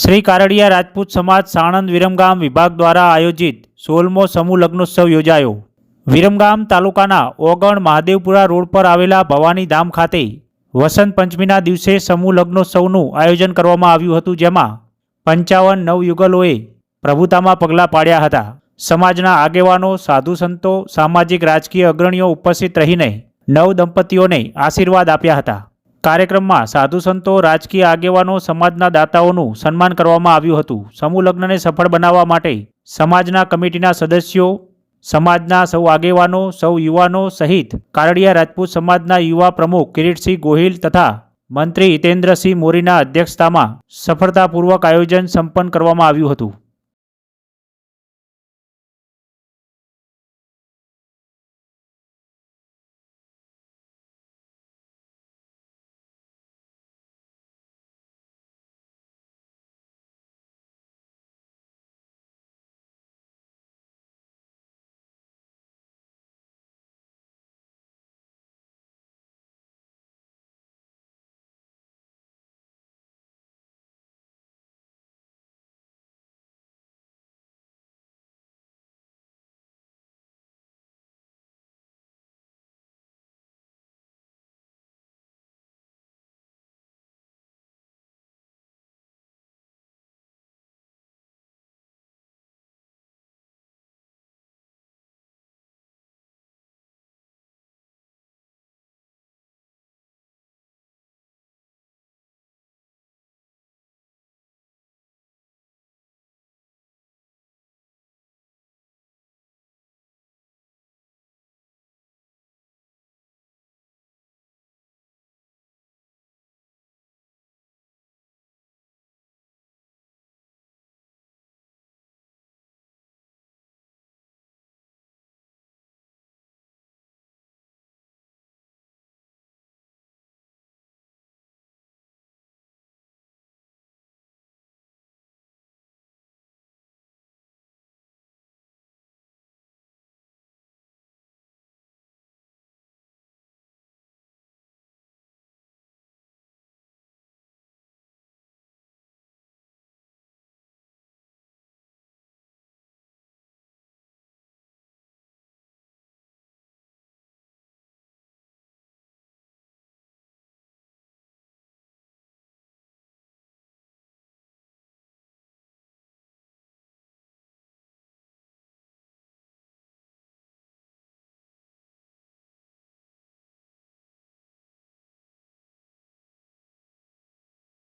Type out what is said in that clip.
શ્રી કારડિયા રાજપૂત સમાજ સાણંદ વિરમગામ વિભાગ દ્વારા આયોજિત સોળમો સમૂહ લગ્નોત્સવ યોજાયો. વિરમગામ તાલુકાના ઓગણ મહાદેવપુરા રોડ પર આવેલા ભવાની ધામ ખાતે વસંત પંચમીના દિવસે સમૂહ લગ્નોત્સવનું આયોજન કરવામાં આવ્યું હતું, જેમાં પંચાવન નવયુગલોએ પ્રભુતામાં પગલાં પાડ્યા હતા. સમાજના આગેવાનો, સાધુ સંતો, સામાજિક રાજકીય અગ્રણીઓ ઉપસ્થિત રહીને નવ દંપતીઓને આશીર્વાદ આપ્યા હતા. કાર્યક્રમમાં સાધુ સંતો, રાજકીય આગેવાનો, સમાજના દાતાઓનું સન્માન કરવામાં આવ્યું હતું. સમૂહ લગ્નને સફળ બનાવવા માટે સમાજના કમિટીના સદસ્યો, સમાજના સૌ આગેવાનો, સૌ યુવાનો સહિત કારડિયા રાજપૂત સમાજના યુવા પ્રમુખ કિરીટસિંહ ગોહિલ તથા મંત્રી હિતેન્દ્રસિંહ મોરીના અધ્યક્ષતામાં સફળતાપૂર્વક આયોજન સંપન્ન કરવામાં આવ્યું હતું.